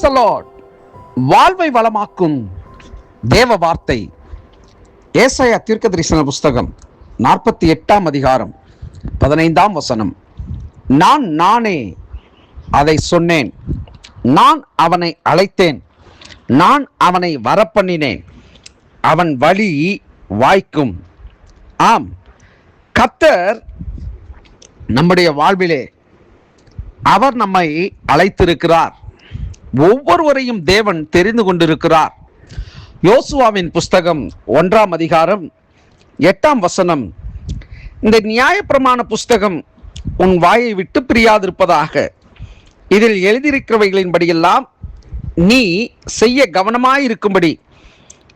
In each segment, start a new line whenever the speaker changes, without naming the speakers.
Price வாழ்வை வளமாக்கும் தேவ வார்த்தை. ஏசாயா தீர்க்க தரிசன புஸ்தகம் நாற்பத்தி எட்டாம் அதிகாரம் பதினைந்தாம் வசனம். நான் நானே அதை சொன்னேன். நான் அவனை அழைத்தேன். நான் அவனை வரப்பண்ணினேன். அவன் வழி வாய்க்கும். ஆம் கத்தர் நம்முடைய வாழ்விலே அவர் நம்மை அழைத்திருக்கிறார். ஒவ்வொருவரையும் தேவன் தெரிந்து கொண்டிருக்கிறார். யோசுவாவின் புஸ்தகம் ஒன்றாம் அதிகாரம் எட்டாம் வசனம். இந்த நியாயப்பிரமாண புஸ்தகம் உன் வாயை விட்டு பிரியாதிருப்பதாக. இதில் எழுதியிருக்கிறவைகளின்படியெல்லாம் நீ செய்ய கவனமாயிருக்கும்படி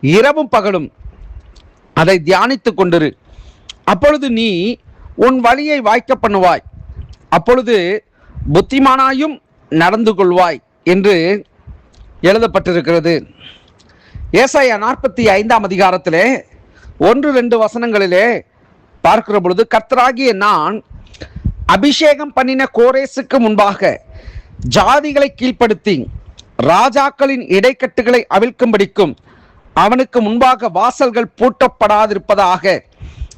இரவும் பகலும் அதை தியானித்துக் கொண்டிரு. அப்பொழுது நீ உன் வழியை வாய்க்க பண்ணுவாய். அப்பொழுது புத்திமானாயும் நடந்து கொள்வாய். என்று எழுதப்பட்டிருக்கிறது. ஏசாயா நாற்பத்தி ஐந்தாம் அதிகாரத்திலே ஒன்று ரெண்டு வசனங்களிலே பார்க்கிற பொழுது கர்த்தராகிய நான் அபிஷேகம் பண்ணின கோரேசுக்கு முன்பாக ஜாதிகளை கீழ்ப்படுத்தி ராஜாக்களின் இடைக்கட்டுகளை அவிழ்க்கும்படிக்கும் அவனுக்கு முன்பாக வாசல்கள் பூட்டப்படாதிருப்பதாக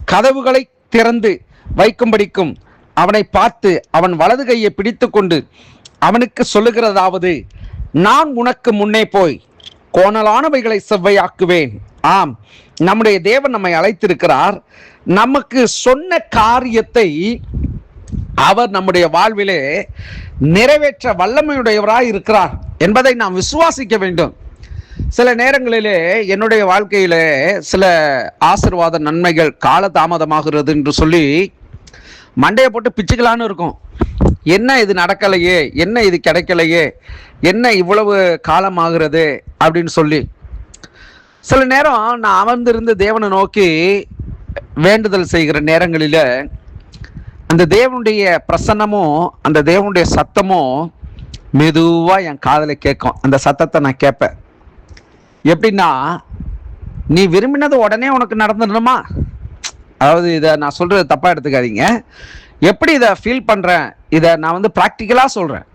கதவுகளை திறந்து வைக்கும்படிக்கும் அவனை பார்த்து அவன் வலது கையை பிடித்து கொண்டு அவனுக்கு சொல்லுகிறதாவது நான் உனக்கு முன்னே போய் கோணலானவைகளை செவ்வையாக்குவேன். ஆம் நம்முடைய தேவன் நம்மை அழைத்திருக்கிறார். நமக்கு சொன்ன காரியத்தை அவர் நம்முடைய வாழ்விலே நிறைவேற்ற வல்லமையுடையவராய் இருக்கிறார் என்பதை நாம் விசுவாசிக்க வேண்டும். சில நேரங்களிலே என்னுடைய வாழ்க்கையிலே சில ஆசிர்வாத நன்மைகள் காலதாமதமாகிறது என்று சொல்லி மண்டையை போட்டு பிச்சுக்கலான்னு இருக்கும். என்ன இது நடக்கலையே? என்ன இது கிடைக்கலையே? என்ன இவ்வளவு காலமாகிறது? அப்படின்னு சொல்லி. சில நேரம் நான் அமர்ந்திருந்து தேவனை நோக்கி வேண்டுதல் செய்கிற நேரங்களில் அந்த தேவனுடைய பிரசன்னமும் அந்த தேவனுடைய சத்தமும் மெதுவாக என் காதில் கேட்கும். அந்த சத்தத்தை நான் கேட்பேன். எப்படின்னா நீ விரும்பினது உடனே உனக்கு நடந்துடணுமா? அதாவது இதை நான் சொல்கிறது தப்பாக எடுத்துக்காதீங்க. எப்படி இதை ஃபீல் பண்ணுறேன் இதை நான் வந்து ப்ராக்டிக்கலாக சொல்கிறேன்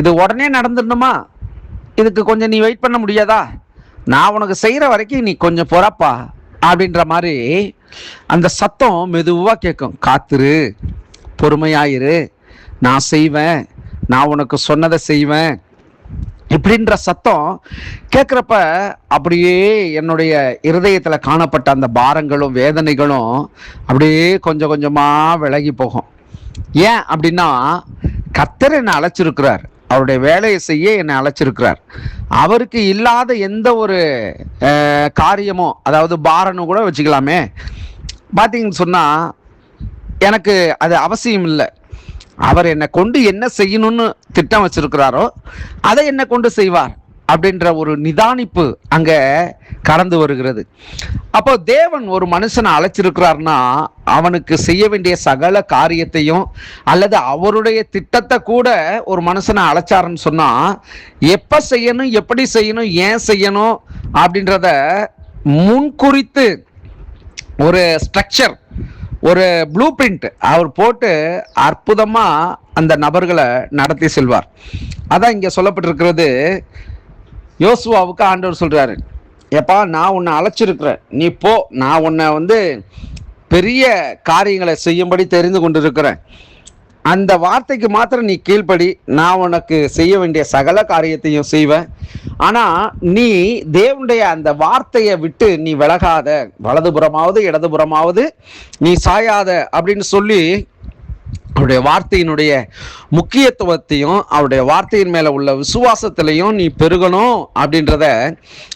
இது உடனே நடந்துடணுமா? இதுக்கு கொஞ்சம் நீ வெயிட் பண்ண முடியாதா? நான் உனக்கு செய்கிற வரைக்கும் நீ கொஞ்சம் பொறப்பா அப்படின்ற மாதிரி அந்த சத்தம் மெதுவாக கேட்கும். காத்துரு பொறுமையாயிரு. நான் செய்வேன் நான் உனக்கு சொன்னதை செய்வேன் இப்படின்ற சத்தம் கேட்குறப்ப அப்படியே என்னுடைய இருதயத்தில் காணப்பட்ட அந்த பாரங்களும் வேதனைகளும் அப்படியே கொஞ்சம் கொஞ்சமாக விலகி போகும். ஏன் அப்படின்னா கத்தர் என்னை அழைச்சிருக்கிறார். அவருடைய வேலையை செய்ய என்னை அழைச்சிருக்கிறார். அவருக்கு இல்லாத எந்த ஒரு காரியமோ அதாவது பாரன்னு கூட வச்சுக்கலாமே. பார்த்தீங்கன்னு சொன்னால் எனக்கு அது அவசியம் இல்லை. அவர் என்னை கொண்டு என்ன செய்யணும்னு திட்டம் வச்சிருக்கிறாரோ அதை என்னை கொண்டு செய்வார். அப்படின்ற ஒரு நிதானிப்பு அங்க கடந்து வருகிறது. அப்போ தேவன் ஒரு மனுஷனை அழைச்சிருக்கிறார்னா அவனுக்கு செய்ய வேண்டிய சகல காரியத்தையும் அல்லது அவருடைய திட்டத்தை கூட ஒரு மனுஷனை அழைச்சாருன்னு சொன்னா எப்ப செய்யணும் எப்படி செய்யணும் ஏன் செய்யணும் அப்படின்றத முன்குறித்து ஒரு ஸ்ட்ரக்சர் ஒரு ப்ளூ பிரிண்ட் அவர் போட்டு அற்புதமாக அந்த நபர்களை நடத்தி செல்வார். அதான் இங்கே சொல்லப்பட்டிருக்கிறது யோசுவாவுக்கு ஆண்டவர் சொல்கிறாரு ஏப்பா நான் உன்னை அழைச்சிருக்கிறேன். நீ போ. நான் உன்னை வந்து பெரிய காரியங்களை செய்யும்படி தெரிந்து கொண்டிருக்கிறேன். அந்த வார்த்தைக்கு மாத்திரம் நீ கீழ்ப்படி. நான் உனக்கு செய்ய வேண்டிய சகல காரியத்தையும் செய்வேன். ஆனால் நீ தேவனுடைய அந்த வார்த்தையை விட்டு நீ விலகாத. வலதுபுறமாவது இடதுபுறமாவது நீ சாயாத. அப்படின்னு சொல்லி அவருடைய வார்த்தையினுடைய முக்கியத்துவத்தையும் அவருடைய வார்த்தையின் மேல உள்ள விசுவாசத்திலையும் நீ பெருகணும் அப்படின்றத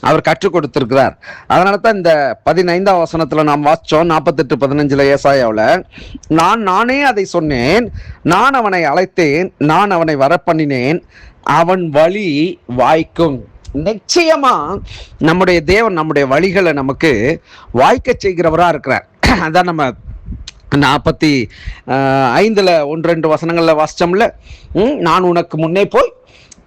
அவர் கற்றுக் கொடுத்திருக்கிறார். அதனால தான் இந்த பதினைந்தாம் வசனத்துல நாம் வாசிச்சோம் நாற்பத்தெட்டு பதினஞ்சுல ஏசாயாவில் நான் நானே அதை சொன்னேன் நான் அவனை அழைத்தேன் நான் அவனை வரப்பண்ணினேன் அவன் வழி வாய்க்கும். நிச்சயமா நம்முடைய தேவன் நம்முடைய வழிகளை நமக்கு வாய்க்க செய்கிறவரா இருக்கிறார். அதான் நம்ம நாற்பத்தி ஐந்தில் ஒன்று ரெண்டு வசனங்களில் வாசித்தோம்ல நான் உனக்கு முன்னே போய்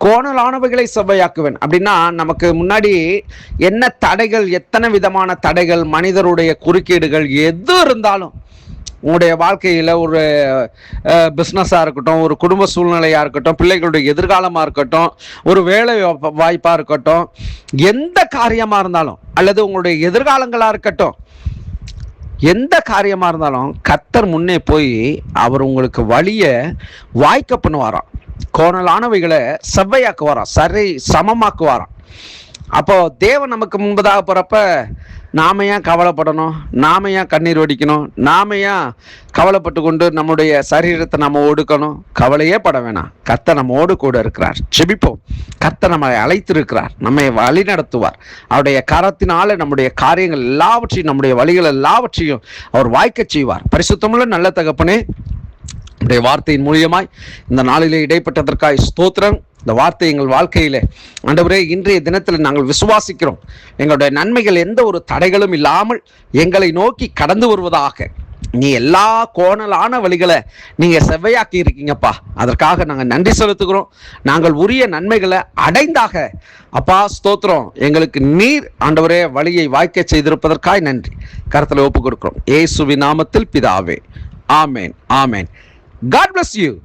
கோணலானவைகளை செவ்வையாக்குவேன். அப்படின்னா நமக்கு முன்னாடி என்ன தடைகள் எத்தனை விதமான தடைகள் மனிதருடைய குறுக்கீடுகள் எது இருந்தாலும் உங்களுடைய வாழ்க்கையில் ஒரு பிஸ்னஸாக இருக்கட்டும் ஒரு குடும்ப சூழ்நிலையாக இருக்கட்டும் பிள்ளைகளுடைய எதிர்காலமாக இருக்கட்டும் ஒரு வேலை வாய்ப்பாக இருக்கட்டும் எந்த காரியமாக இருந்தாலும் அல்லது உங்களுடைய எதிர்காலங்களாக இருக்கட்டும் எந்த காரியமாக இருந்தாலும் கத்தர் முன்னே போய் அவர் உங்களுக்கு வழியை வாய்க்க பண்ணுவாராம். கோணலானவைகளை செவ்வையாக்குவாராம். சரி சமமாக்குவாராம். அப்போ தேவன் நமக்கு முன்பதாக போகிறப்ப நாம ஏன் கவலைப்படணும்? நாம ஏன் கண்ணீர் வடிக்கணும்? நாம ஏன் கவலைப்பட்டு கொண்டு நம்முடைய சரீரத்தை நம்ம ஒடுக்கணும்? கவலையே பட வேணாம். கத்த நம்மோடு கூட இருக்கிறார். செபிப்போம் கத்த நம்மை அழைத்திருக்கிறார். நம்மை வழி நடத்துவார். அவருடைய கரத்தினால நம்முடைய காரியங்கள் எல்லாவற்றையும் நம்முடைய வழிகள் எல்லாவற்றையும் அவர் வாய்க்கச் செய்வார். பரிசுத்தமுள்ள நல்ல தகப்பனே உடைய வார்த்தையின் மூலியமாய் இந்த நாளிலே இடைப்பட்டதற்காய் ஸ்தோத்திரம். இந்த வார்த்தை எங்கள் வாழ்க்கையிலே. ஆண்டவரே இன்றைய தினத்தில் நாங்கள் விசுவாசிக்கிறோம். எங்களுடைய நன்மைகள் எந்த ஒரு தடைகளும் இல்லாமல் எங்களை நோக்கி கடந்து வருவதாக. நீ எல்லா கோணலான வழிகளை நீங்க செவ்வையாக்கி இருக்கீங்கப்பா. அதற்காக நாங்கள் நன்றி செலுத்துகிறோம். நாங்கள் உரிய நன்மைகளை அடைந்தாக. அப்பா ஸ்தோத்திரம். எங்களுக்கு நீர் ஆண்டவரே வழியை வாய்க்க செய்திருப்பதற்காய் நன்றி. கருத்தில் ஒப்பு கொடுக்கிறோம். ஏசுவி நாமத்தில் பிதாவே. ஆமேன் ஆமேன். God bless you.